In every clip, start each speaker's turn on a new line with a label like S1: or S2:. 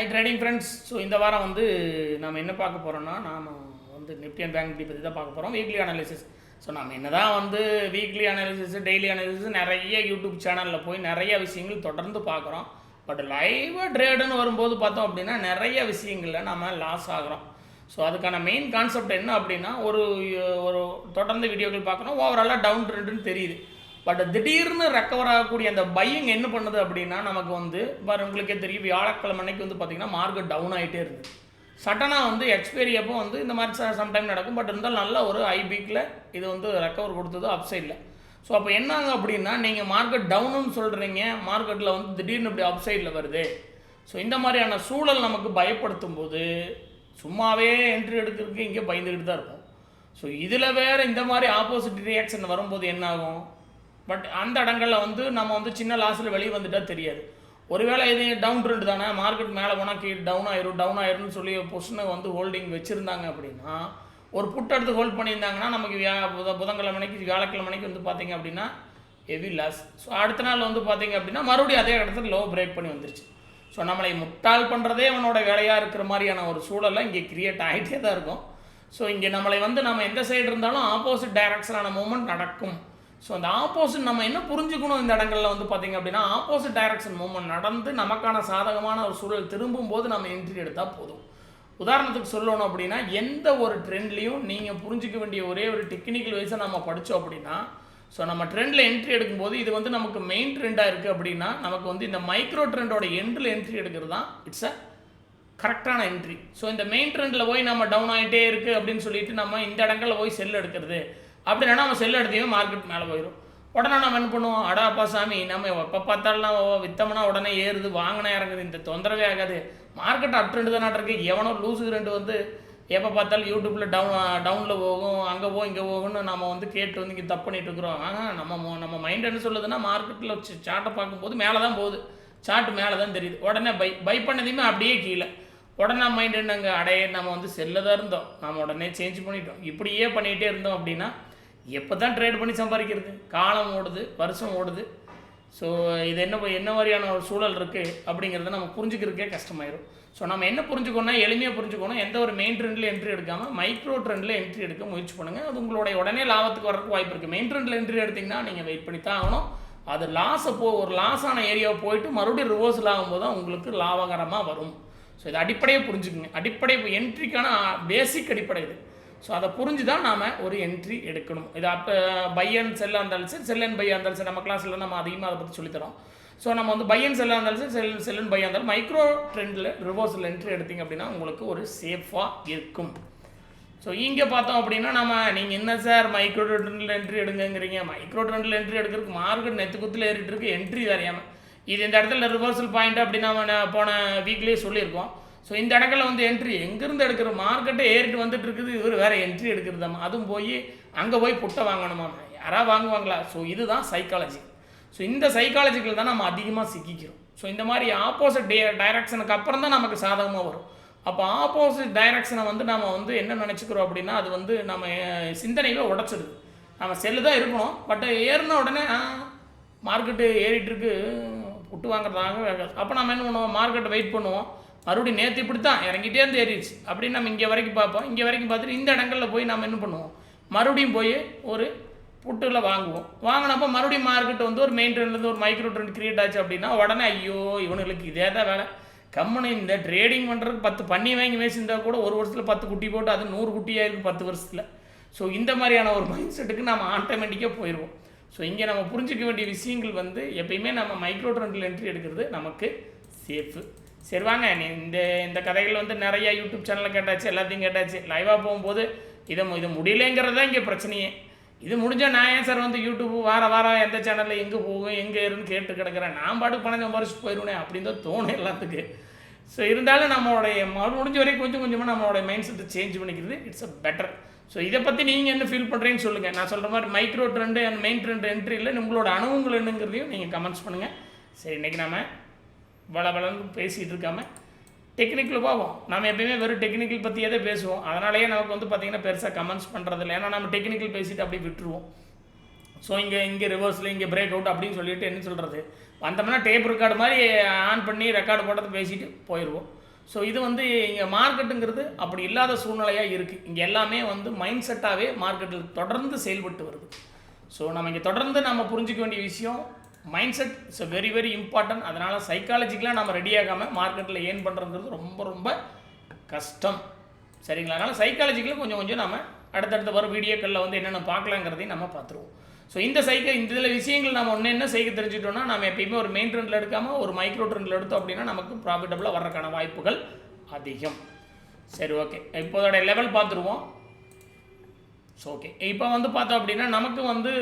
S1: High trading friends so இந்த வாரம் வந்து நம்ம என்ன பார்க்க போகிறோம்னா நாம் வந்து நிஃப்டி அண்ட் பேங்க் நிஃப்டி பற்றி தான் பார்க்க போகிறோம் வீக்லி அனாலிசிஸ் ஸோ நம்ம என்ன தான் வந்து வீக்லி அனாலிசிஸ் டெய்லி அனாலிசிஸ் நிறைய யூடியூப் சேனலில் போய் நிறைய விஷயங்கள் தொடர்ந்து பார்க்குறோம். பட் லைவாக ட்ரேடுன்னு வரும்போது பார்த்தோம் அப்படின்னா நிறைய விஷயங்களில் நம்ம லாஸ் ஆகிறோம். ஸோ அதுக்கான மெயின் கான்செப்ட் என்ன அப்படின்னா ஒரு ஒரு தொடர்ந்து வீடியோக்கள் பார்க்குறோம். ஓவராலாக டவுன் ட்ரெண்டுன்னு தெரியுது. பட் திடீர்னு ரெக்கவர் ஆகக்கூடிய அந்த பையிங் என்ன பண்ணுது அப்படின்னா நமக்கு வந்து பாரு உங்களுக்கே தெரியும் வியாழக்கிழமை அன்னைக்கு வந்து பார்த்திங்கன்னா மார்க்கெட் டவுன் ஆகிட்டே இருக்குது சடனாக வந்து எக்ஸ்பைரி அப்போ வந்து இந்த மாதிரி சம்டைம் நடக்கும். பட் இருந்தாலும் நல்ல ஒரு ஐ பீக்கில் இது வந்து ரெக்கவர் கொடுத்தது அப்சைடில் ஸோ அப்போ என்னாங்க அப்படின்னா நீங்கள் மார்க்கெட் டவுனுன்னு சொல்கிறீங்க மார்க்கெட்டில் வந்து திடீர்னு இப்படி அப்சைடில் வருது. ஸோ இந்த மாதிரியான சூழல் நமக்கு பயப்படுத்தும் போது சும்மாவே என்ட்ரி எடுக்கிறதுக்கு இங்கே பயந்துக்கிட்டு தான் இருக்கும் ஸோ இதில் வேறு இந்த மாதிரி ஆப்போசிட் ரியாக்ஷன் வரும்போது என்ன ஆகும் பட் அந்த இடங்களில் வந்து நம்ம வந்து சின்ன லாஸில் வெளியே வந்துட்டால் தெரியாது. ஒருவேளை இது டவுன் ட்ரெண்ட் தானே மார்க்கெட் மேலே போனால் கீழே டவுன் ஆயிரும் டவுன் ஆயிரும்னு சொல்லி பொசிஷனை வந்து ஹோல்டிங் வச்சுருந்தாங்க அப்படின்னா ஒரு புட் எடுத்து ஹோல்ட் பண்ணியிருந்தாங்கன்னா நமக்கு வியா புத புதன்கிழமைக்கு வியாழக்கிழமைக்கு வந்து பார்த்தீங்க அப்படின்னா ஹெவி லாஸ் ஸோ அடுத்த நாள் வந்து பார்த்தீங்க அப்படின்னா மறுபடியும் அதே இடத்துல லோ பிரேக் பண்ணி வந்துருச்சு. ஸோ நம்மளை முட்டாள் பண்ணுறதே அவனோட வேலையாக இருக்கிற மாதிரியான ஒரு சூழலை இங்கே கிரியேட் ஆகிட்டே தான் இருக்கும். ஸோ இங்கே நம்மளை வந்து நம்ம எந்த சைடு இருந்தாலும் ஆப்போசிட் டைரக்ஷனான மூமெண்ட் நடக்கும். ஸோ அந்த ஆப்போசிட் நம்ம என்ன புரிஞ்சுக்கணும் இந்த இடங்களில் வந்து பார்த்திங்க அப்படின்னா ஆப்போசிட் டைரக்ஷன் மூவ்மெண்ட் நடந்து நமக்கான சாதகமான ஒரு சூழல் திரும்பும் போது நம்ம என்ட்ரி எடுத்தால் போதும். உதாரணத்துக்கு சொல்லணும் அப்படின்னா எந்த ஒரு ட்ரெண்ட்லேயும் நீங்கள் புரிஞ்சிக்க வேண்டிய ஒரே ஒரு டெக்னிக்கல் வைஸை நம்ம படித்தோம் அப்படின்னா ஸோ நம்ம ட்ரெண்டில் என்ட்ரி எடுக்கும்போது இது வந்து நமக்கு மெயின் ட்ரெண்டாக இருக்குது அப்படின்னா நமக்கு வந்து இந்த மைக்ரோ ட்ரெண்டோட எண்டில் என்ட்ரி எடுக்கிறது தான் இட்ஸ் அ கரெக்டான என்ட்ரி ஸோ இந்த மெயின் ட்ரெண்டில் போய் நம்ம டவுன் ஆகிட்டே இருக்குது அப்படின்னு சொல்லிட்டு நம்ம இந்த இடங்களில் போய் செல் எடுக்கிறது. அப்படின்னா நம்ம செல் எடுத்தையும் மார்க்கெட் மேலே போயிடும் உடனே நம்ம என்ன பண்ணுவோம்? அடாப்பா சாமி நம்ம எப்போ பார்த்தாலும் விற்றோம்னா உடனே ஏறுது வாங்கினா இறங்குது. இந்த தொந்தரவே ஆகாது. மார்க்கெட் அப் ட்ரெண்டு தான் இருக்கு. எவனோ லூஸு ரெண்டு வந்து எப்போ பார்த்தாலும் யூடியூப்பில் டவுன் டவுனில் போகும் அங்கே போகும் இங்கே போகும்னு நம்ம வந்து கேட்டு வந்து இங்கே தப்பு பண்ணிட்டு இருக்கிறோம். ஆனால் நம்ம மோ- நம்ம மைண்ட் என்ன சொல்லுதுன்னா மார்க்கெட்டில் சார்ட்டை பார்க்கும்போது மேலே தான் போகுது. சார்ட் மேலே தான் தெரியுது. உடனே பை பை பண்ணதையுமே அப்படியே கீழே. உடனே மைண்ட் என்னங்க? அடைய நம்ம வந்து செல்ல தான் இருந்தோம். நம்ம உடனே சேஞ்ச் பண்ணிட்டோம். இப்படியே பண்ணிகிட்டே இருந்தோம் அப்படின்னா எப்போ தான் ட்ரேட் பண்ணி சம்பாதிக்கிறது? காலம் ஓடுது வருஷம் ஓடுது. ஸோ இது என்ன என்ன மாதிரியான ஒரு சூழல் இருக்குது அப்படிங்கிறத நம்ம புரிஞ்சுக்கிறதுக்கே கஷ்டமாயிரும். ஸோ நம்ம என்ன புரிஞ்சுக்கணும் எளிமையாக புரிஞ்சுக்கணும் எந்த ஒரு மெயின் ட்ரெண்டில் என்ட்ரி எடுக்காமல் மைக்ரோ ட்ரெண்டில் என்ட்ரி எடுக்க முயற்சி பண்ணுங்கள் அது உங்களுடைய உடனே லாபத்துக்கு வரதுக்கு வாய்ப்பு இருக்குது மெயின் ட்ரெண்டில் என்ட்ரி எடுத்திங்கன்னா நீங்கள் வெயிட் பண்ணி தான் ஆகணும். அது லாஸை போ ஒரு லாஸான ஏரியாவை போயிட்டு மறுபடியும் ரிவர்சல் ஆகும்போது தான் உங்களுக்கு லாபகரமாக வரும். ஸோ இது அடிப்படையை புரிஞ்சுக்குங்க. அடிப்படை என்ட்ரிக்கான பேசிக் அடிப்படை இது. ஸோ அதை புரிஞ்சு தான் நாம் ஒரு என்ட்ரி எடுக்கணும். இது அப்போ பையன் செல்லாக இருந்தாலும் சரி செல்லன் பையாக இருந்தாலும் சரி நம்ம கிளாஸில் நம்ம அதிகமாக அதை பற்றி சொல்லித்தரோம். ஸோ நம்ம வந்து பையன் செல்லாக இருந்தாலும் சரி செல் செல்லன் பையாக இருந்தாலும் மைக்ரோ ட்ரெண்டில் ரிவர்ஸில் என்ட்ரி எடுத்தீங்க அப்படின்னா உங்களுக்கு ஒரு சேஃபாக இருக்கும். ஸோ இங்கே பார்த்தோம் அப்படின்னா நம்ம நீங்கள் என்ன சார் மைக்ரோ ட்ரெண்டில் என்ட்ரி எடுங்கங்கிறீங்க. மைக்ரோ ட்ரெண்டில் என்ட்ரி எடுக்கிறதுக்கு மார்க்கெட் நெத்து குத்தில் ஏறிட்டு இருக்கு என்ட்ரி தெரியாமல் இது இந்த இடத்துல ரிவர்சல் பாயிண்ட் அப்படி நம்ம போன வீக்லேயே சொல்லியிருக்கோம். ஸோ இந்த இடங்கள்ல வந்து என்ட்ரி எங்கேருந்து எடுக்கிற மார்க்கெட்டே ஏறிட்டு வந்துட்டு இருக்குது இவர் வேறு என்ட்ரி எடுக்கிறதாம்மா அதுவும் போய் அங்கே போய் புட்டை வாங்கணுமா? யாராவது வாங்குவாங்களா? ஸோ இதுதான் சைக்காலஜி ஸோ இந்த சைக்காலஜிக்கில் தான் நம்ம அதிகமாக சிக்கிக்கிறோம். ஸோ இந்த மாதிரி ஆப்போசிட் டே டைரக்ஷனுக்கு அப்புறம் தான் நமக்கு சாதகமாக வரும். அப்போ ஆப்போசிட் டைரக்ஷனை வந்து நம்ம வந்து என்ன நினச்சிக்கிறோம் அப்படின்னா அது வந்து நம்ம சிந்தனையில் உடச்சிடுது. நம்ம செல்லு தான் இருக்கணும். பட் ஏறின உடனே மார்க்கெட்டு ஏறிட்டுருக்கு. புட்டு வாங்குறதாக அப்போ நம்ம என்ன பண்ணுவோம்? மார்க்கெட்டை வெயிட் பண்ணுவோம். மறுபடியும் நேற்று இப்படி தான் இறங்கிட்டே இருந்து ஏறிடுச்சு. அப்படின்னு நம்ம இங்கே வரைக்கும் பார்ப்போம். இங்கே வரைக்கும் பார்த்துட்டு இந்த இடங்களில் போய் நம்ம என்ன பண்ணுவோம்? மறுபடியும் போய் ஒரு புட்டில் வாங்குவோம். வாங்கினப்போ மறுபடியும் மார்க்கெட் வந்து ஒரு மெயின் ட்ரெண்ட்லேருந்து ஒரு மைக்ரோ ட்ரெண்ட் கிரியேட் ஆச்சு அப்படின்னா உடனே ஐயோ இவனுங்களுக்கு இதே தான் வேலை. கம்மனு இந்த ட்ரேடிங் பண்ணுறதுக்கு பத்து பண்ணி வாங்கி வச்சுருந்தா கூட ஒரு வருஷத்தில் பத்து குட்டி போட்டு அது நூறு குட்டியாக இருக்குது பத்து வருஷத்தில். ஸோ இந்த மாதிரியான ஒரு மைண்ட் செட்டுக்கு நம்ம ஆட்டோமேட்டிக்காக போயிடுவோம் ஸோ இங்கே நம்ம புரிஞ்சிக்க வேண்டிய விஷயங்கள் வந்து எப்பயுமே நம்ம மைக்ரோ ட்ரெண்டில் என்ட்ரி எடுக்கிறது நமக்கு சேஃபு சரி வாங்க நீ இந்த இந்த கதைகள் வந்து நிறைய யூடியூப் சேனலில் கேட்டாச்சு எல்லாத்தையும் கேட்டாச்சு. லைவாக போகும்போது இதை மு- இது முடியலைங்கிறது தான் இங்கே பிரச்சனையே. இது முடிஞ்சால் நான் ஏன் சார் வந்து யூடியூப் வார வாரம் எந்த சேனலில் எங்கே போகும் எங்கே இருன்னு கேட்டு கிடக்கிறேன். நான் பாட்டு பணம் சம்பாரிச்சு போயிடுவேன் அப்படின்னு தான் தோணும் எல்லாத்துக்கு ஸோ இருந்தாலும் நம்மளுடைய மறு முடிஞ்ச வரைக்கும் கொஞ்சம் கொஞ்சமாக நம்மளோட மைண்ட் செட்டை சேஞ்ச் பண்ணிக்கிறது இட்ஸ் அ பெட்டர் ஸோ இதை பற்றி நீங்கள் என்ன ஃபீல் பண்ணுறீங்கன்னு சொல்லுங்கள் நான் சொல்கிற மாதிரி micro trend and main trend என்ட்ரியில் உங்களோட அனுபவங்கள் என்னங்கிறதையும் நீங்கள் கமெண்ட்ஸ் பண்ணுங்கள் சரி இன்றைக்கி நம்ம வள பேசிகிட்டு இருக்காம டெக்னிக்கல் பார்ப்போம் நம்ம எப்பயுமே வெறும் டெக்னிக்கல் பற்றியே தான் பேசுவோம். அதனாலேயே நமக்கு வந்து பார்த்திங்கன்னா பெருசாக கமெண்ட்ஸ் பண்ணுறதில்ல ஏன்னா நம்ம டெக்னிக்கல் பேசிட்டு அப்படியே விட்டுருவோம். ஸோ இங்கே இங்கே ரிவர்ஸில் இங்கே பிரேக் அவுட் அப்படின்னு சொல்லிட்டு என்ன சொல்கிறது வந்தோம்னா டேப் ரெக்கார்டு மாதிரி ஆன் பண்ணி ரெக்கார்டு போட்டதை பேசிட்டு போயிடுவோம் ஸோ இது வந்து இங்கே மார்க்கெட்டுங்கிறது அப்படி இல்லாத சூழ்நிலையாக இருக்குது இங்கே எல்லாமே வந்து மைண்ட் செட்டாகவே மார்க்கெட்டில் தொடர்ந்து செயல்பட்டு வருது. ஸோ நம்ம இங்கே தொடர்ந்து நம்ம புரிஞ்சிக்க வேண்டிய விஷயம் mind set it's very very important அதனால் சைக்காலஜிக்கலாக நம்ம ரெடி ஆகாமல் மார்க்கெட்டில் ஏன் பண்ணுறதுங்கிறது ரொம்ப ரொம்ப கஷ்டம். சரிங்களா? அதனால் சைக்காலஜிக்கலாக கொஞ்சம் கொஞ்சம் நம்ம அடுத்தடுத்த வர வீடியோக்களில் வந்து என்னென்ன பார்க்கலாங்கிறதையும் நம்ம பார்த்துருவோம். ஸோ இந்த சைக்கிள் இந்த இதில் விஷயங்கள் நம்ம ஒன்று என்ன செய்ய தெரிஞ்சுட்டோம்னா நம்ம எப்பயுமே ஒரு மெயின் ட்ரெண்டில் எடுக்காமல் ஒரு மைக்ரோ ட்ரெண்டில் எடுத்தோம் அப்படின்னா நமக்கு ப்ராஃபிட்டபுளாக வர்றதுக்கான வாய்ப்புகள் அதிகம். சரி ஓகே இப்போதோட லெவல் பார்த்துருவோம். ஸோ ஓகே இப்போ வந்து பார்த்தோம் அப்படின்னா நமக்கு வந்து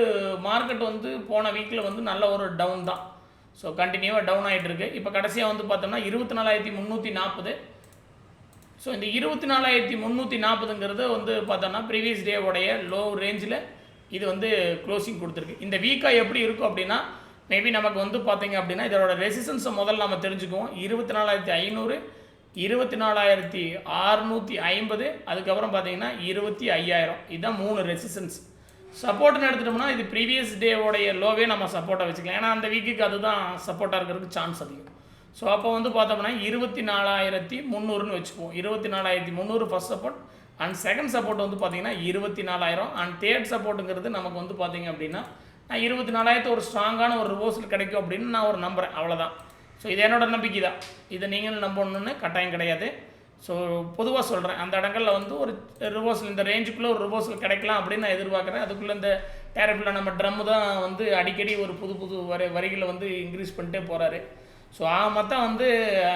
S1: மார்க்கெட் வந்து போன வீக்கில் வந்து நல்ல ஒரு டவுன் தான். ஸோ கண்டினியூவாக டவுன் ஆகிட்டு இருக்கு. இப்போ கடைசியாக வந்து பார்த்தோம்னா இருபத்தி நாலாயிரத்தி முந்நூற்றி நாற்பது. ஸோ இந்த இருபத்தி நாலாயிரத்தி முந்நூற்றி நாற்பதுங்கிறது வந்து பார்த்தோம்னா ப்ரீவியஸ் டேவோடைய லோ ரேஞ்சில் இது வந்து க்ளோசிங் கொடுத்துருக்கு. இந்த வீக்காக எப்படி இருக்கும் அப்படின்னா மேபி நமக்கு வந்து பார்த்தீங்க அப்படின்னா இதோட ரெசிஸ்டன்ஸை முதல்ல நம்ம தெரிஞ்சுக்குவோம். இருபத்தி நாலாயிரத்தி ஐநூறு இருபத்தி நாலாயிரத்தி அறுநூற்றி ஐம்பது அதுக்கப்புறம் பார்த்தீங்கன்னா இருபத்தி ஐயாயிரம். இதுதான் மூணு ரெசிஸ்டன்ஸ் சப்போர்ட்னு எடுத்துட்டோம்னா இது ப்ரீவியஸ் டேவோடைய லோவே நம்ம சப்போர்ட்டாக வச்சுக்கலாம். ஏன்னா அந்த வீக்குக்கு அதுதான் சப்போர்ட்டாக இருக்கிறதுக்கு சான்ஸ் அதிகம். ஸோ அப்போ வந்து பார்த்தோம்னா இருபத்தி நாலாயிரத்தி முந்நூறுன்னு வச்சுக்குவோம். இருபத்தி நாலாயிரத்தி முந்நூறு first support and second support வந்து பார்த்திங்கன்னா இருபத்தி நாலாயிரம். அண்ட் தேர்ட் சப்போர்ட்டுங்கிறது நமக்கு வந்து பார்த்திங்க அப்படின்னா நான் இருபத்தி நாலாயிரத்து ஒரு ஸ்ட்ராங்கான ஒரு ரிவர்சல் கிடைக்கும் அப்படின்னு நான் ஒரு நம்புகிறேன் அவ்வளோதான் ஸோ இது என்னோட நம்பிக்கை தான் இதை நீங்களும் நம்பணுன்னு கட்டாயம் கிடையாது. ஸோ பொதுவாக சொல்கிறேன் அந்த இடங்களில் வந்து ஒரு ரிவர்சல் இந்த ரேஞ்சுக்குள்ளே ஒரு ரிவர்சல் கிடைக்கலாம் அப்படின்னு நான் எதிர்பார்க்குறேன். அதுக்குள்ளே இந்த டேரப்பில் நம்ம ட்ரம்மு தான் வந்து அடிக்கடி ஒரு புது புது வரி வரிகளை வந்து இன்க்ரீஸ் பண்ணிட்டே போகிறாரு ஸோ ஆக மொத்தம் வந்து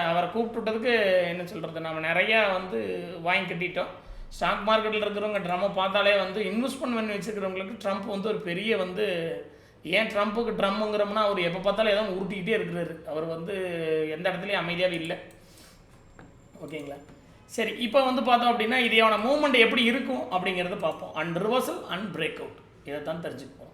S1: அவரை கூப்பிட்டு விட்டதுக்கு என்ன சொல்கிறது நம்ம நிறையா வந்து வாங்கி கட்டிட்டோம். ஸ்டாக் மார்க்கெட்டில் இருக்கிறவங்க ட்ரம்மை பார்த்தாலே வந்து இன்வெஸ்ட்மெண்ட் பண்ணி வச்சுருக்கிறவங்களுக்கு ட்ரம்ப் வந்து ஒரு பெரிய வந்து ஏன் ட்ரம்ப்புக்கு ட்ரம்முங்கிறோம்னா அவர் எப்போ பார்த்தாலும் ஏதோ உருட்டிக்கிட்டே இருக்கிறாரு. அவர் வந்து எந்த இடத்துலையும் அமைதியாகவே இல்லை. ஓகேங்களா? சரி இப்போ வந்து பார்த்தோம் அப்படின்னா இதையான மூமெண்ட் எப்படி இருக்கும் அப்படிங்கிறத பார்ப்போம். And reversal and break out இதை தான் தெரிஞ்சுக்க போகிறோம்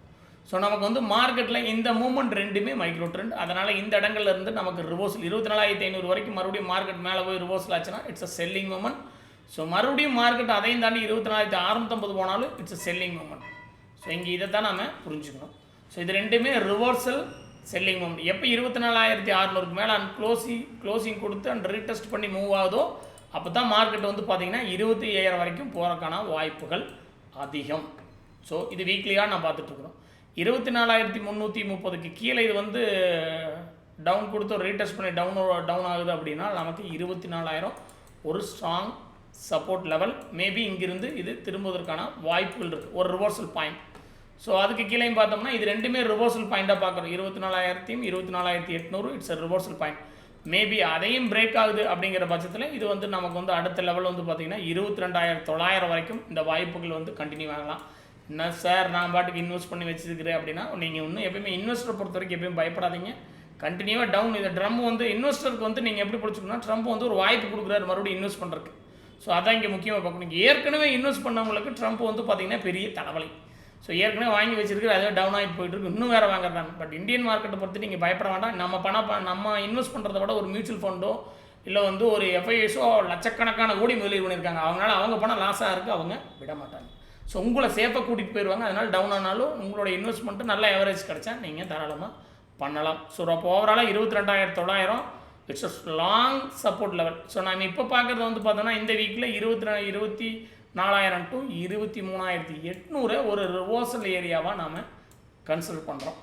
S1: ஸோ நமக்கு வந்து மார்க்கெட்டில் இந்த மூமெண்ட் ரெண்டுமே மைக்ரோ ட்ரெண்ட் அதனால் இந்த இடங்கள்ல இருந்து நமக்கு ரிவர்சல் இருபத்தி நாலாயிரத்தி ஐநூறு வரைக்கும் மறுபடியும் மார்க்கெட் மேலே போய் ரிவர்சல் ஆச்சுன்னா it's a selling moment so மறுபடியும் மார்க்கெட் அதையும் தாண்டி இருபத்தி நாலாயிரத்தி அறுநூத்தம்பது போனாலும் it's a selling moment so இங்கே இதை தான் நம்ம புரிஞ்சுக்கணும். ஸோ இது ரெண்டுமே ரிவர்சல் செல்லிங் மூமெண்ட் எப்போ இருபத்தி நாலாயிரத்தி அறநூறுக்கு மேலே அண்ட் க்ளோசிங் க்ளோசிங் கொடுத்து அண்ட் ரீடெஸ்ட் பண்ணி மூவ் ஆகுதோ அப்போ தான் மார்க்கெட் வந்து பார்த்தீங்கன்னா இருபத்தி ஐயாயிரம் வரைக்கும் போகிறக்கான வாய்ப்புகள் அதிகம். ஸோ இது வீக்லியாக நான் பார்த்துட்ருக்குறோம் இருபத்தி நாலாயிரத்தி முந்நூற்றி முப்பதுக்கு கீழே இது வந்து டவுன் கொடுத்து ரீடெஸ்ட் பண்ணி டவுன் டவுன் ஆகுது அப்படின்னா நமக்கு இருபத்தி நாலாயிரம் ஒரு ஸ்ட்ராங் சப்போர்ட் லெவல் மேபி இங்கிருந்து இது திரும்புவதற்கான வாய்ப்புகள் இருக்குது ஒரு ரிவர்சல் பாயிண்ட் ஸோ அதுக்கு கீழேயும் பார்த்தோம்னா இது ரெண்டுமே ரிவர்சல் பாயிண்ட்டாக பார்க்குறோம். இருபத்தி நாலாயிரத்தையும் இருபத்தி நாலாயிரத்தி எட்நூறு இட்ஸ் ரிவர்சல் பாயிண்ட் மேபி அதையும் பிரேக் ஆகுது அப்படிங்கிற பட்சத்தில் இது வந்து நமக்கு வந்து அடுத்த லெவல் வந்து பார்த்திங்கன்னா இருபத்தி ரெண்டாயிரம் தொள்ளாயிரம் வரைக்கும் இந்த வாய்ப்புகள் வந்து கண்டினியூ ஆகலாம். என்ன சார் நான் பாட்டுக்கு இன்வெஸ்ட் பண்ணி வச்சுருக்கிறேன் அப்படின்னா நீங்கள் இன்னும் எப்பயுமே இன்வெஸ்டரை பொறுத்த வரைக்கும் எப்பயும் பயப்படாதீங்க. கண்டினியூவாக டவுன் இந்த ட்ரம் வந்து இன்வெஸ்டருக்கு வந்து நீங்கள் எப்படி பிடிச்சிக்கணும்னா ட்ரம்ப் வந்து ஒரு வாய்ப்பு கொடுக்குறாரு மறுபடியும் இன்வெஸ்ட் பண்ணுறதுக்கு ஸோ அதான் இங்கே முக்கியமாக பார்க்கணும். ஏற்கனவே இன்வெஸ்ட் பண்ணவங்களுக்கு ட்ரம்ப் வந்து பார்த்தீங்கன்னா பெரிய தலைவலி. ஸோ ஏற்கனவே வாங்கி வச்சிருக்கு அதே டவுன் ஆகி போயிட்டுருக்கு. இன்னும் வேறு வாங்குறாங்க பட் இந்தியன் மார்க்கெட்டை பொறுத்து நீங்கள் பயப்பட வேண்டாம். நம்ம பணம் நம்ம இன்வெஸ்ட் பண்ணுறத விட ஒரு மியூச்சுவல் ஃபண்டோ இல்லை வந்து ஒரு எஃப்ஐஎஸோ லட்சக்கணக்கான கோடி முதலீடு பண்ணியிருக்காங்க. அவங்களால அவங்க பணம் லாஸாக இருக்குது அவங்க விட மாட்டாங்க. ஸோ உங்களை சேஃபாக கூட்டிகிட்டு போயிடுவாங்க அதனால் டவுன் ஆனாலும் உங்களோட இன்வெஸ்ட்மெண்ட்டு நல்ல எவரேஜ் கிடைச்சா நீங்கள் தாராளமாக பண்ணலாம். ஸோ அப்போ ஓவராலாக இருபத்தி ரெண்டாயிரத்தி தொள்ளாயிரம். It's a long support level so நம்ம இப்போ பார்க்குறது வந்து பார்த்தோன்னா இந்த வீக்கில் இருபத்தி இருபத்தி நாலாயிரம் டு இருபத்தி மூணாயிரத்தி எட்நூறு ஒரு ரிவர்சல் ஏரியாவாக நாம் கன்சிடர் பண்ணுறோம்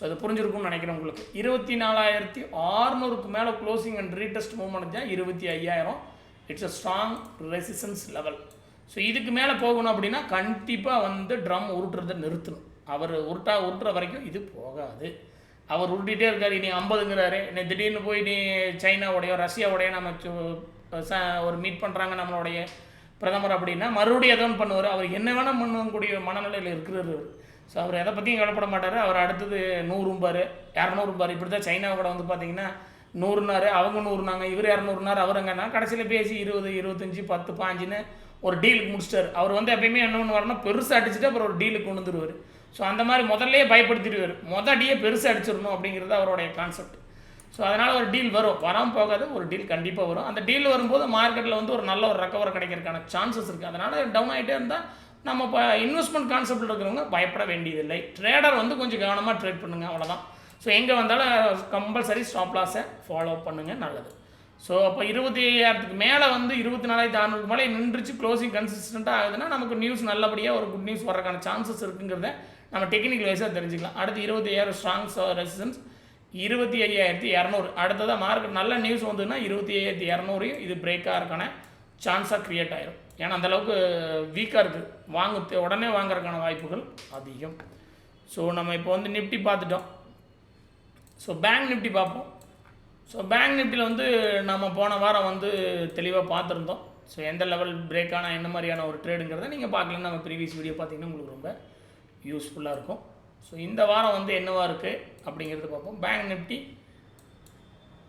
S1: ஸோ அது புரிஞ்சிருக்கும்னு நினைக்கிறேன் உங்களுக்கு. இருபத்தி நாலாயிரத்தி ஆறுநூறுக்கு மேலே க்ளோசிங் அண்ட் ரீடெஸ்ட் மூவ்மெண்ட் தான் இருபத்தி ஐயாயிரம். It's a strong resistance level so இதுக்கு மேலே போகணும் அப்படின்னா கண்டிப்பாக வந்து ட்ரம் உருட்டுறதை நிறுத்தணும். அவர் உருட்டா உருட்டுற வரைக்கும் இது போகாது. அவர் உருட்டிகிட்டே இருக்கார் இனி ஐம்பதுங்கிறாரு. நீ திடீர்னு போய் நீ சைனாவுடையோ ரஷ்யாவுடைய நம்ம சு- ச- ஒரு மீட் பண்ணுறாங்க நம்மளுடைய பிரதமர் அப்படின்னா மறுபடியும் எதுவும் பண்ணுவார். அவர் என்ன வேணால் பண்ணக்கூடிய மனநிலையில் இருக்கிறாரு ஸோ அவர் எதை பற்றியும் கவலைப்பட மாட்டார். அவர் அடுத்தது நூறும்பார் இரநூறும்பார். இப்படி தான் சைனா கூட வந்து பார்த்தீங்கன்னா நூறுனாரு அவங்க நூறுனாங்க இவர் இரநூறுனாரு அவருங்கன்னா கடைசியில் பேசி இருபது இருபத்தஞ்சி பத்து பாஞ்சுன்னு ஒரு டீலுக்கு முடிச்சிட்டார். அவர் வந்து எப்பயுமே என்ன பண்ணுவார்னா பெருசாக அடிச்சுட்டு அப்புறம் ஒரு டீலுக்கு கொண்டு வந்துருவார். ஸோ அந்த மாதிரி முதல்லையே பயப்படுத்திடுவார். மொத அடியே பெருசாக அடிச்சிடணும் அப்படிங்கிறது அவருடைய கான்செப்ட் ஸோ அதனால் ஒரு டீல் வரும். வராமல் போகாது ஒரு டீல் கண்டிப்பாக வரும். அந்த டீல் வரும்போது மார்க்கெட்டில் வந்து ஒரு நல்ல ஒரு ரெக்கவர் கிடைக்கிறதுக்கான சான்சஸ் இருக்குது அதனால் டவுன் ஆகிட்டே இருந்தால் நம்ம இப்போ இன்வெஸ்ட்மெண்ட் கான்செப்டில் இருக்கிறவங்க பயப்பட வேண்டியதில்லை. ட்ரேடர் வந்து கொஞ்சம் கவனமாக ட்ரேட் பண்ணுங்கள் அவ்வளோதான் ஸோ எங்கே வந்தாலும் கம்பல்சரி ஸ்டாப் லாஸை ஃபாலோ பண்ணுங்கள் நல்லது. ஸோ அப்போ இருபத்தி ஐயாயிரத்துக்கு மேலே வந்து இருபத்தி நாலாயிரத்தி அறநூறுக்கு மேலே நின்றுச்சு க்ளோசிங் கன்சிஸ்டண்ட்டாக ஆகுதுன்னா நமக்கு நியூஸ் நல்லபடியாக ஒரு குட் நியூஸ் வரக்கான சான்சஸ் இருக்குங்கிறத நம்ம டெக்னிக்கல் வைஸாக தெரிஞ்சுக்கலாம். அடுத்து இருபத்தி ஐயாயிரம் ஸ்ட்ராங் ரெசிஸ்டன்ஸ் இருபத்தி ஐயாயிரத்தி இரநூறு. அடுத்ததாக மார்க்கெட் நல்ல நியூஸ் வந்ததுன்னா இருபத்தி ஐயாயிரத்தி இரநூறையும் இது பிரேக்காக இருக்கான சான்ஸாக க்ரியேட் ஆயிரும். ஏன்னா அந்தளவுக்கு வீக்காக இருக்குது வாங்க உடனே வாங்குறதுக்கான வாய்ப்புகள் அதிகம். ஸோ நம்ம இப்போ வந்து நிஃப்டி பார்த்துட்டோம். ஸோ பேங்க் நிஃப்டி பார்ப்போம். ஸோ பேங்க் நிஃப்டியில் வந்து நம்ம போன வாரம் வந்து தெளிவாக பார்த்துருந்தோம். ஸோ எந்த லெவல் பிரேக்கான என்ன மாதிரியான ஒரு ட்ரேடுங்கிறத நீங்கள் பார்க்கலன்னு நம்ம ப்ரீவியஸ் வீடியோ பார்த்தீங்கன்னா உங்களுக்கு ரொம்ப யூஸ்ஃபுல்லாக இருக்கும். ஸோ இந்த வாரம் வந்து என்னவாக இருக்குது அப்படிங்கிறது பார்ப்போம். பேங்க் நிஃப்டி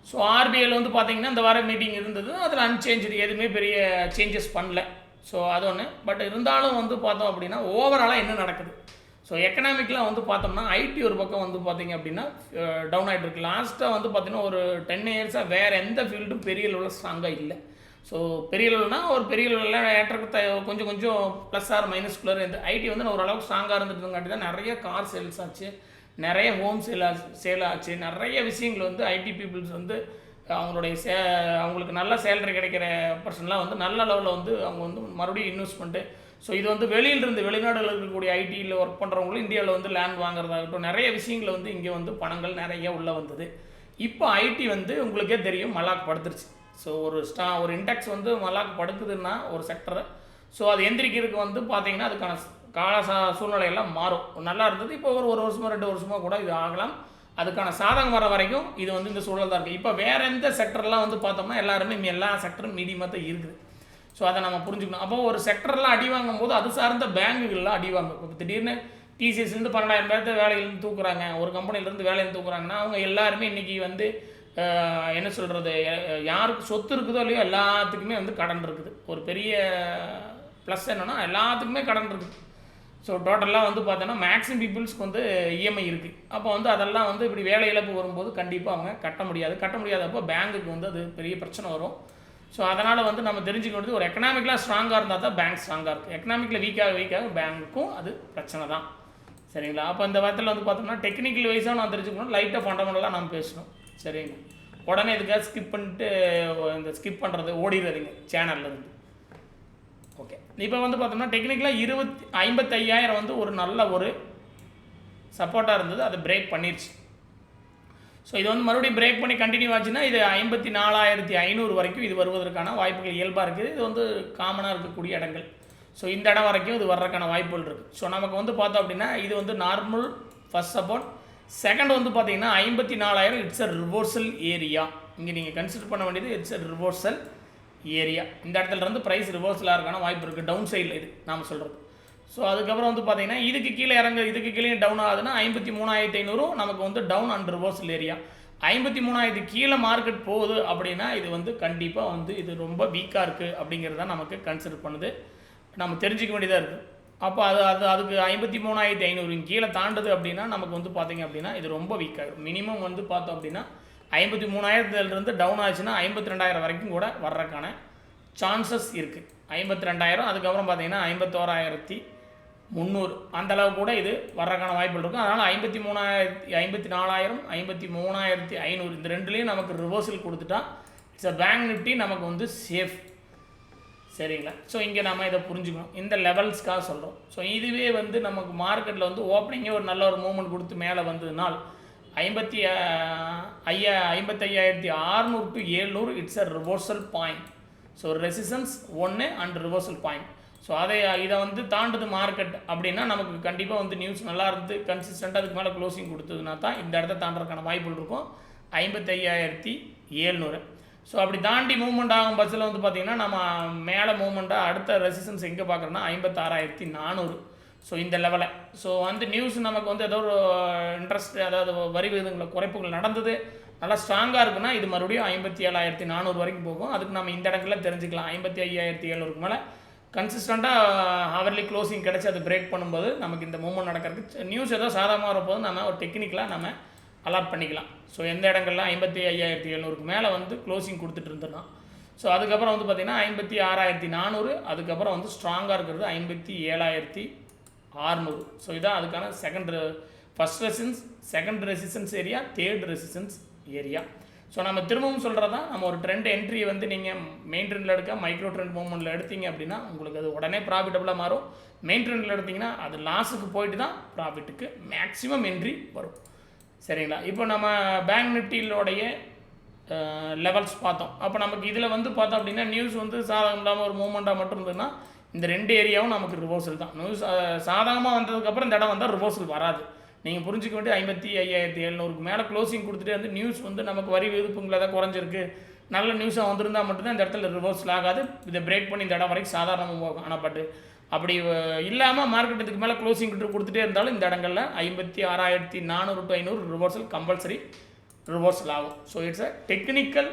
S1: ஸோ ஆர்பிஐயில் வந்து பார்த்தீங்கன்னா இந்த வாரம் மீட்டிங் இருந்தது. அதில் அன்சேஞ்சு எதுவுமே பெரிய சேஞ்சஸ் பண்ணல. ஸோ அது ஒன்று பட் இருந்தாலும் வந்து பார்த்தோம் அப்படின்னா ஓவராலாக என்ன நடக்குது? ஸோ எக்கனாமிக்கில் வந்து பார்த்தோம்னா ஐடி ஒரு பக்கம் வந்து பார்த்தீங்க அப்படின்னா டவுன் ஆகிட்டு இருக்கு. லாஸ்ட்டாக வந்து பார்த்தீங்கன்னா ஒரு டென் இயர்ஸாக வேறு எந்த ஃபீல்டும் பெரிய லெவலில் ஸ்ட்ராங்காக இல்லை. ஸோ பெரிய லெவல்னா ஒரு பெரிய லெவலில் ஏற்றத்தை கொஞ்சம் கொஞ்சம் ப்ளஸ் ஆர் மைனஸ்குள்ளே இருந்து ஐடி வந்து ஓரளவுக்கு ஸ்ட்ராங்காக இருந்துட்டுங்காட்டி தான் நிறைய கார் சேல்ஸ் ஆச்சு நிறைய ஹோம் சேல் சேல் ஆச்சு நிறைய விஷயங்கள் வந்து ஐடி பீப்புள்ஸ் வந்து அவங்களுடைய சே அவங்களுக்கு நல்ல சேலரி கிடைக்கிற பர்சன்லாம் வந்து நல்ல லெவலில் வந்து அவங்க வந்து மறுபடியும் இன்வெஸ்ட்மெண்ட்டு ஸோ இது வந்து வெளியிலிருந்து வெளிநாடுகள் இருக்கக்கூடிய ஐடியில் ஒர்க் பண்ணுறவங்களும் இந்தியாவில் வந்து லேண்ட் வாங்குறதாகட்டும் நிறைய விஷயங்கள் வந்து இங்கே வந்து பணங்கள் நிறைய உள்ளே வந்தது. இப்போ ஐடி வந்து உங்களுக்கே தெரியும் மலாக் படுத்துருச்சு. ஸோ ஒரு ஸ்டா ஒரு இன்டெக்ஸ் வந்து மல்லாக்கு படுக்குதுன்னா ஒரு செக்டரை ஸோ அது எந்திரிக்கிறதுக்கு வந்து பார்த்தீங்கன்னா அதுக்கான கால சா சூழ்நிலையெல்லாம் மாறும். நல்லா இருந்தது இப்போ ஒரு ஒரு வருஷமோ ரெண்டு வருஷமோ கூட இது ஆகலாம். அதுக்கான சாதகம் வர வரைக்கும் இது வந்து இந்த சூழல் தான் இருக்குது இப்போ வேறு எந்த செக்டர்லாம் வந்து பார்த்தோம்னா எல்லாருமே எல்லா செக்டரும் மீடியமாக தான் இருக்குது. ஸோ அதை நம்ம புரிஞ்சுக்கணும். அப்போ ஒரு செக்டர்லாம் அடி வாங்கும் போது அது சார்ந்த பேங்குகள்லாம் அடி வாங்கும். இப்போ திடீர்னு டிசிஎஸ்லேருந்து பன்னெண்டாயிரம் பேர்த்த வேலையிலேருந்து தூக்குறாங்க. ஒரு கம்பெனிலேருந்து வேலையிலேருந்து தூக்குறாங்கன்னா அவங்க எல்லாருமே இன்றைக்கி வந்து என்ன சொல்கிறது யாருக்கு சொத்து இருக்குதோ இல்லையோ எல்லாத்துக்குமே வந்து கடன் இருக்குது. ஒரு பெரிய ப்ளஸ் என்னென்னா எல்லாத்துக்குமே கடன் இருக்குது. ஸோ டோட்டலாக வந்து பார்த்தோன்னா மேக்ஸிமம் பீப்புள்ஸ்க்கு வந்து இஎம்ஐ இருக்குது அப்போ வந்து அதெல்லாம் வந்து இப்படி வேலை இழப்பு வரும்போது கண்டிப்பாக அவங்க கட்ட முடியாது. கட்ட முடியாதப்போ பேங்க்குக்கு வந்து அது பெரிய பிரச்சனை வரும். ஸோ அதனால் வந்து நம்ம தெரிஞ்சுக்க வேண்டியது ஒரு எக்கனாமிக்கலாக ஸ்ட்ராங்காக இருந்தால் தான் பேங்க் ஸ்ட்ராங்காக இருக்குது எக்கனாமிக்கில் வீக்காக வீக்காக பேங்க்குக்கும் அது பிரச்சனை தான். சரிங்களா? அப்போ இந்த வாரத்தில் வந்து பார்த்தோம்னா டெக்னிக்கல் வைஸாக நான் தெரிஞ்சுக்கணும் லைட்டாக ஃபண்டமெண்டலாக நம்ம பேசணும். சரிங்க. உடனே இதுக்காக ஸ்கிப் பண்ணிட்டு இந்த ஸ்கிப் பண்ணுறது ஓடிடுறதுங்க சேனல்லேருந்து ஓகே இப்போ வந்து பார்த்தோம்னா டெக்னிக்கலாக இருபத்தி ஐம்பத்தையாயிரம் வந்து ஒரு நல்ல ஒரு சப்போர்ட்டாக இருந்தது. அதை பிரேக் பண்ணிடுச்சு ஸோ இது வந்து மறுபடியும் பிரேக் பண்ணி கண்டினியூ ஆச்சுன்னா இது ஐம்பத்தி நாலாயிரத்தி ஐநூறு வரைக்கும் இது வருவதற்கான வாய்ப்புகள் இயல்பாக இருக்குது. இது வந்து காமனாக இருக்கக்கூடிய இடங்கள். ஸோ இந்த இடம் வரைக்கும் இது வர்றதுக்கான வாய்ப்புகள் இருக்குது ஸோ நமக்கு வந்து பார்த்தோம் அப்படின்னா இது வந்து நார்மல் ஃபர்ஸ்ட் சப்போர்ட் செகண்ட் வந்து பார்த்தீங்கன்னா ஐம்பத்தி நாலாயிரம் இட்ஸ் அ ரிவர்சல் ஏரியா இங்கே நீங்கள் கன்சிடர் பண்ண வேண்டியது இட்ஸ் அ ரிவர்சல் ஏரியா இந்த இடத்துல இருந்து ப்ரைஸ் ரிவர்சலாக இருக்கான வாய்ப்பு இருக்குது டவுன் சைடில் இது நாம் சொல்கிறது ஸோ அதுக்கப்புறம் வந்து பார்த்தீங்கன்னா இதுக்கு கீழே இறங்க இதுக்கு கீழே டவுன் ஆகுதுன்னா ஐம்பத்தி மூணாயிரத்தி ஐநூறும் நமக்கு வந்து டவுன் அண்ட் ரிவர்சல் ஏரியா ஐம்பத்தி மூணாயிரத்து கீழே மார்க்கெட் போகுது அப்படின்னா இது வந்து கண்டிப்பாக வந்து இது ரொம்ப வீக்காக இருக்குது அப்படிங்கிறத நமக்கு கன்சிடர் பண்ணுது. நம்ம தெரிஞ்சுக்க வேண்டியதாக இருக்குது அப்போ அது அது அதுக்கு ஐம்பத்தி மூணாயிரத்தி ஐநூறு கீழே தாண்டுது அப்படின்னா நமக்கு வந்து பார்த்தீங்க அப்படின்னா இது ரொம்ப வீக்காக மினிமம் வந்து பார்த்தோம் அப்படின்னா ஐம்பத்தி மூணாயிரத்துலேருந்து டவுன் ஆச்சுன்னா ஐம்பத்தி ரெண்டாயிரம் வரைக்கும் கூட வர்றதுக்கான சான்சஸ் இருக்குது ஐம்பத்தி ரெண்டாயிரம் அதுக்கப்புறம் பார்த்தீங்கன்னா ஐம்பத்தோராயிரத்தி முந்நூறு. அந்தளவு கூட இது வர்றதுக்கான வாய்ப்புகள் இருக்கும். அதனால் ஐம்பத்தி மூணாயிரத்தி ஐம்பத்தி நாலாயிரம் ஐம்பத்தி மூணாயிரத்தி ஐநூறு இந்த ரெண்டுலேயும் நமக்கு ரிவர்சல் கொடுத்துட்டா இட்ஸ் அ பேங்க் நிஃப்டி நமக்கு வந்து சேஃப் சரிங்களா? ஸோ இங்கே நம்ம இதை புரிஞ்சுக்கணும். இந்த லெவல்ஸ்க்காக சொல்கிறோம் ஸோ இதுவே வந்து நமக்கு மார்க்கெட்டில் வந்து ஓப்பனிங்கே ஒரு நல்ல ஒரு மூமெண்ட் கொடுத்து மேலே வந்ததுனால் ஐம்பத்தி ஐயா ஐம்பத்தையாயிரத்தி ஆறுநூறு டு ஏழ்நூறு it's a reversal point so resistance ஒன்று அண்ட் ரிவர்சல் பாயிண்ட் ஸோ அதை இதை வந்து தாண்டுது மார்க்கெட் அப்படின்னா நமக்கு கண்டிப்பாக வந்து நியூஸ் நல்லா இருந்து கன்சிஸ்டண்ட்டாக அதுக்கு மேலே க்ளோசிங் கொடுத்ததுனா தான் இந்த இடத்த தாண்டறதுக்கான வாய்ப்புகள் இருக்கும். ஐம்பத்தையாயிரத்தி ஏழ்நூறு ஸோ அப்படி தாண்டி மூவ்மெண்ட் ஆகும் பஸ்ஸில் வந்து பார்த்திங்கன்னா நம்ம மேலே மூவ்மெண்ட்டாக அடுத்த ரெசிஸ்டன்ஸ் எங்கே பார்க்குறோன்னா ஐம்பத்தாறாயிரத்தி நானூறு. ஸோ இந்த லெவலில் ஸோ வந்து நியூஸ் நமக்கு வந்து ஏதோ ஒரு uh, இன்ட்ரெஸ்ட் அதாவது வரி விகிதங்களை குறைப்புகள் நடந்தது. நல்லா ஸ்ட்ராங்காக இருக்குன்னா இது மறுபடியும் ஐம்பத்தி ஏழாயிரத்தி நானூறு வரைக்கும் போகும். அதுக்கு நம்ம இந்த இடத்துல தெரிஞ்சுக்கலாம். ஐம்பத்தி ஐயாயிரத்தி ஏழ்நூறுக்கு மேலே கன்சிஸ்டண்ட்டாக ஹவர்லி க்ளோசிங் uh, கிடச்சி அது பிரேக் பண்ணும்போது நமக்கு இந்த மூவ்மெண்ட் நடக்கிறதுக்கு நியூஸ் ஏதோ சாதகமாக வரப்போது நம்ம ஒரு டெக்னிக்கலாக நம்ம அலாட் பண்ணிக்கலாம். ஸோ எந்த இடங்கள்லாம் ஐம்பத்தி ஐயாயிரத்தி எழுநூறுக்கு மேலே வந்து க்ளோசிங் கொடுத்துட்டு இருந்துடலாம் ஸோ அதுக்கப்புறம் வந்து பார்த்திங்கன்னா ஐம்பத்தி ஆறாயிரத்தி நானூறு அதுக்கப்புறம் வந்து ஸ்ட்ராங்காக இருக்கிறது ஐம்பத்தி ஏழாயிரத்தி ஆறுநூறு ஸோ இதான் அதுக்கான second first resistance second resistance area third resistance area so நம்ம திரும்பவும் சொல்கிறதா நம்ம ஒரு ட்ரெண்ட் என்ட்ரியை வந்து நீங்கள் மெயின் ட்ரெண்டில் எடுக்க மைக்ரோ ட்ரெண்ட் மூவ்மெண்ட்டில் எடுத்தீங்க அப்படின்னா உங்களுக்கு அது உடனே ப்ராஃபிட்டபுளாக மாறும். மெயின் ட்ரெண்டில் எடுத்தீங்கன்னா அது லாஸுக்கு போயிட்டு தான் ப்ராஃபிட்டுக்கு மேக்ஸிமம் என்ட்ரி வரும். சரிங்களா? இப்போ நம்ம பேங்க் நிஃப்டியிலோடைய லெவல்ஸ் பார்த்தோம். அப்போ நமக்கு இதில் வந்து பார்த்தோம் அப்படின்னா நியூஸ் வந்து சாதகம் இல்லாமல் ஒரு மூமெண்ட்டாக மட்டும் இருந்ததுன்னா இந்த ரெண்டு ஏரியாவும் நமக்கு ரிவர்சல் தான். நியூஸ் சாதகமாக வந்ததுக்கப்புறம் இந்த இடம் வந்தால் ரிவர்சல் வராது. நீங்கள் புரிஞ்சுக்க வேண்டிய ஐம்பத்தி ஐயாயிரத்தி எழுநூறுக்கு மேலே க்ளோசிங் கொடுத்துட்டு வந்து நியூஸ் வந்து நமக்கு வரி விதிப்புங்களை தான் குறைஞ்சிருக்கு. நல்ல நியூஸாக வந்திருந்தால் மட்டும்தான் இந்த இடத்துல ரிவர்சல் ஆகாது. இதை பிரேக் பண்ணி இந்த இடம் வரைக்கும் சாதாரணமாக போகும். ஆனால் பட் அப்படி இல்லாமல் மார்க்கெட் இதுக்கு மேலே க்ளோசிங் கொடுத்துட்டே இருந்தாலும் இந்த இடங்களில் ஐம்பத்தி ஆறாயிரத்தி நானூறு டு ஐநூறு ரிவர்சல் கம்பல்சரி ரிவர்சல் ஆகும். So it's a technical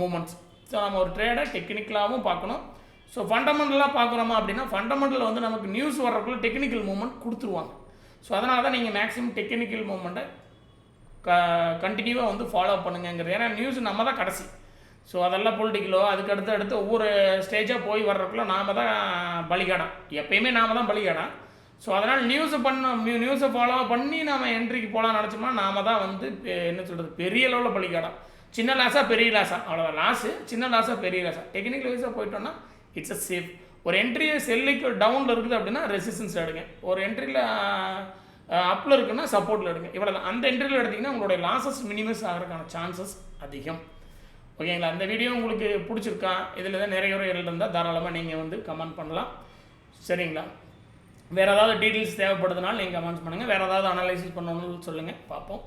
S1: moments so நம்ம ஒரு ட்ரேடை டெக்னிக்கலாகவும் பார்க்கணும். ஸோ ஃபண்டமெண்டலாக பார்க்குறோமா அப்படின்னா ஃபண்டமெண்டலில் வந்து நமக்கு நியூஸ் வர்றதுக்குள்ள டெக்னிக்கல் மூமெண்ட் கொடுத்துருவாங்க. ஸோ அதனால தான் நீங்கள் மேக்ஸிமம் டெக்னிக்கல் மூமெண்ட்டை க கண்டினியூவாக வந்து ஃபாலோ பண்ணுங்கங்கிறது. ஏன்னா நியூஸ் நம்ம தான் கடைசி. ஸோ அதெல்லாம் பொலிட்டிக்கலோ அதுக்கு அடுத்து அடுத்து ஒவ்வொரு ஸ்டேஜாக போய் வர்றதுக்குள்ள நாம தான் பலிகடம் எப்பயுமே நாம் தான் பலிகடம் ஸோ அதனால் நியூஸை பண்ண நியூஸை ஃபாலோ பண்ணி நம்ம என்ட்ரிக்கு போகலாம்னு நினச்சோம்னா நாம தான் வந்து என்ன சொல்கிறது பெரிய லெவலில் பலிகடம் சின்ன லாஸாக பெரிய லாஸா அவ்வளோ லாஸு சின்ன லாஸாக பெரிய லாஸாக டெக்னிக்கல் வைஸாக போயிட்டோம்னா இட்ஸ் அ சேஃப் ஒரு என்ட்ரி செல்லுக்கு டவுனில் இருக்குது அப்படின்னா ரெசிஸ்டன்ஸ் எடுங்க. ஒரு என்ட்ரியில் அப்பில் இருக்குன்னா சப்போர்ட்டில் எடுங்க. இவ்வளோ தான் அந்த என்ட்ரியில் எடுத்தீங்கன்னா உங்களுடைய லாஸஸ் மினிமைஸ் ஆகிறதுக்கான சான்சஸ் அதிகம். ஓகேங்களா? இந்த வீடியோ உங்களுக்கு பிடிச்சிருக்கா? இதில் தான் நிறைய உரைகள் இருந்தால் தாராளமாக நீங்கள் வந்து கமெண்ட் பண்ணலாம். சரிங்களா? வேறு ஏதாவது டீட்டெயில்ஸ் தேவைப்படுதுனாலும் நீங்கள் கமெண்ட்ஸ் பண்ணுங்கள் வேறு ஏதாவது அனலைசிஸ் பண்ணணும்னு சொல்லுங்கள் பார்ப்போம்.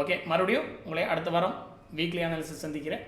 S1: ஓகே மறுபடியும் உங்களை அடுத்த வாரம் வீக்லி அனாலிசிஸ் சந்திக்கிறேன்.